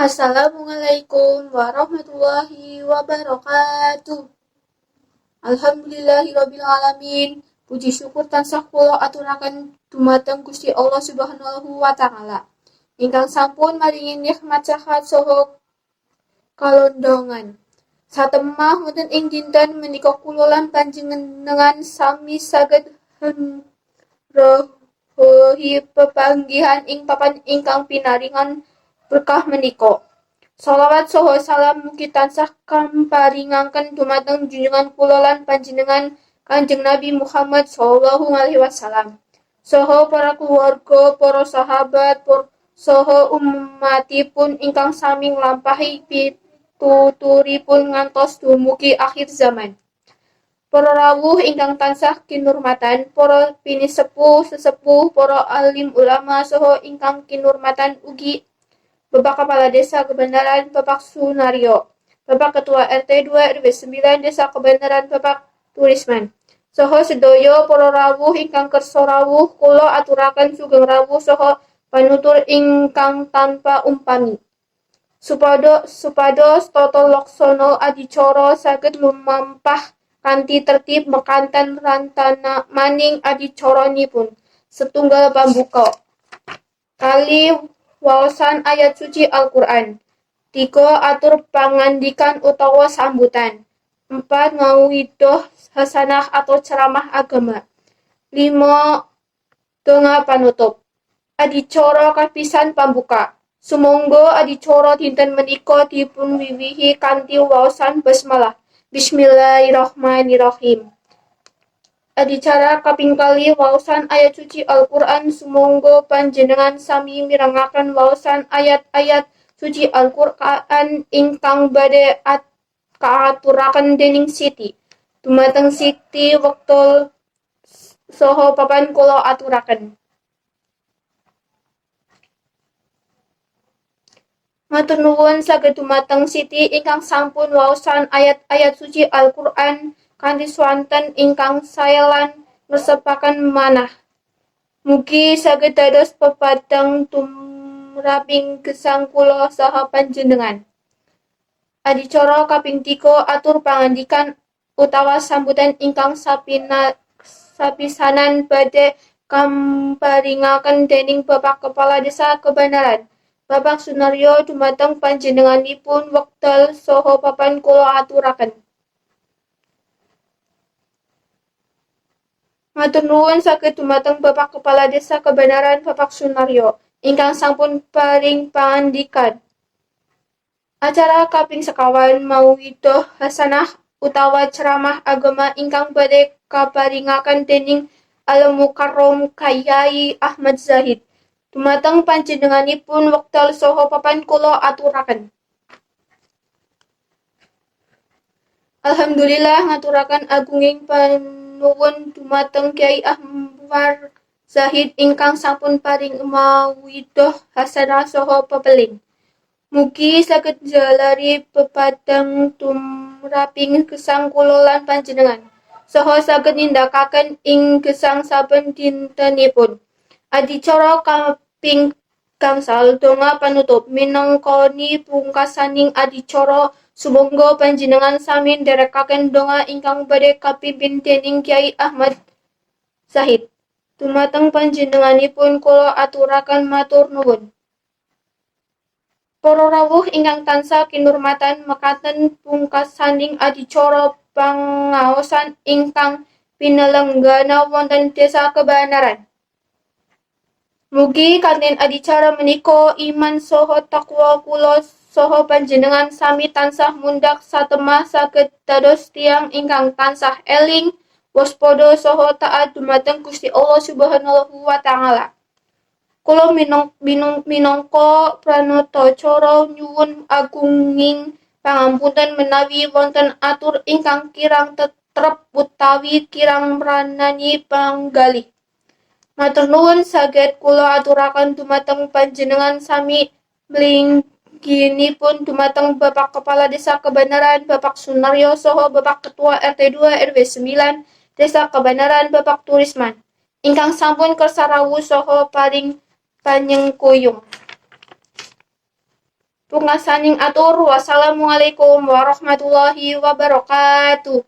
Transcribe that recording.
Assalamualaikum warahmatullahi wabarakatuh. Alhamdulillahirabbil alamin. Puji syukur tansah kula aturaken dumateng Gusti Allah Subhanahu wa taala. Ingkang sampun maringi nikmat sehat saha kalondongan. Satemah wonten ing dinten menika kula lan panjenengan sami saged rohi pepanggihan ing papan ingkang pinaringan berkah menika. Salawat saha salam mugi tansah kamparingaken dumateng junjungan kula lan panjenengan Kanjeng Nabi Muhammad sallallahu alaihi wasallam. Saha para keluarga, para sahabat, para saha umatipun ingkang sami nglampahi pituturipun ngantos dumugi akhir zaman. Para rawuh ingkang tansah kinurmatan, para pinisepuh sesepuh, para alim ulama saha ingkang kinurmatan ugi Bapak Kepala Desa Kebenaran Bapak Sunario, Bapak Ketua RT 2 RW 9 Desa Kebenaran Bapak Turisman. Saha sedaya para rawuh ingkang kersa rawuh kula aturaken sugeng rawuh saha panutur ingkang tanpa umpami. Supados supados tata laksana adicara saged lumampah kanthi tertib mekanten rantana maning adicaranipun. Setunggal pambuka. Kali wawasan ayat suci Al-Qur'an. Tiga atur pangandikan utawa sambutan. Empat ngawidoh hasanah atau ceramah agama. Lima donga panutup. Adicara kapisan pambuka. Sumangga adicara dinten menika dipun wiwihi waosan basmalah. Bismillahirrahmanirrahim. Adicara kaping kali waosan ayat suci Al-Qur'an sumangga panjenengan sami mirengaken waosan ayat-ayat suci Al-Qur'an ingkang badhe kaaturaken dening Siti. Dumateng Siti wektul saha papan kula aturaken. Matur nuwun saged dumateng Siti ingkang sampun waosan ayat-ayat suci Al-Qur'an kanthi swanten ingkang saya lan ngresepaken manah. Mugi saged dados pepadang tumraping gesang kula saha panjenengan. Adicara kaping tiga atur pangandikan utawa sambutan ingkang sapina sapisanan badhe kamparingaken dening Bapak Kepala Desa Kebenaran. Bapak Sunaryo dumateng panjenenganipun wekdal saha papan kula aturaken. Matur nuwun saged dumateng Bapak Kepala Desa Kebenaran Bapak Sunaryo ingkang sampun paring pangandikan. Acara kaping sekawan mawidoh hasanah utawa ceramah agama ingkang badhe kaparingaken dening Al Mukarrom Kyai Ahmad Zahid. Dumateng panjenenganipun wekdal saha papan kula aturaken. Alhamdulillah ngaturaken agunging panuwun dumateng Kyai Ahmad Zahid ingkang sampun paring mawidoh hasanah saha pepeling. Mugi saged jalari pepadang tumraping gesang kula panjenengan. Saha saged nindakaken ing gesang saben dintenipun. Adicara kaping gangsal donga panutup minangkani pungkasaning adicara sumangga panjenengan sami nderekaken donga ingkang badhe kapimpin dening Kyai Ahmad Zahid. Dumateng panjenenganipun kula aturaken matur nuwun. Para rawuh ingkang tansah kinurmatan mekaten pungkasaning adicara pangaosan ingkang pinelenggana wonten Desa Kebenaran. Mugi kanthi adicara menika iman saha takwa kula saha panjenengan sami tansah mundhak satemah saged dados tiyang ingkang tansah eling waspada saha taat dumateng Gusti Allah Subhanahu wa taala. Kula minangka pranatacara nyuwun agunging pangampunan menawi wonten atur ingkang kirang tetrep utawi kirang mranani panggalih. Matur nuwun saged kula aturaken dumateng panjenengan sami mlingginipun dumateng Bapak Kepala Desa Kebenaran Bapak Sunaryo saha Bapak Ketua RT 2 RW 9 Desa Kebenaran Bapak Turisman ingkang sampun kersa rawuh saha paring panyengkuyung. Pungasaning atur. Wassalamualaikum warahmatullahi wabarakatuh.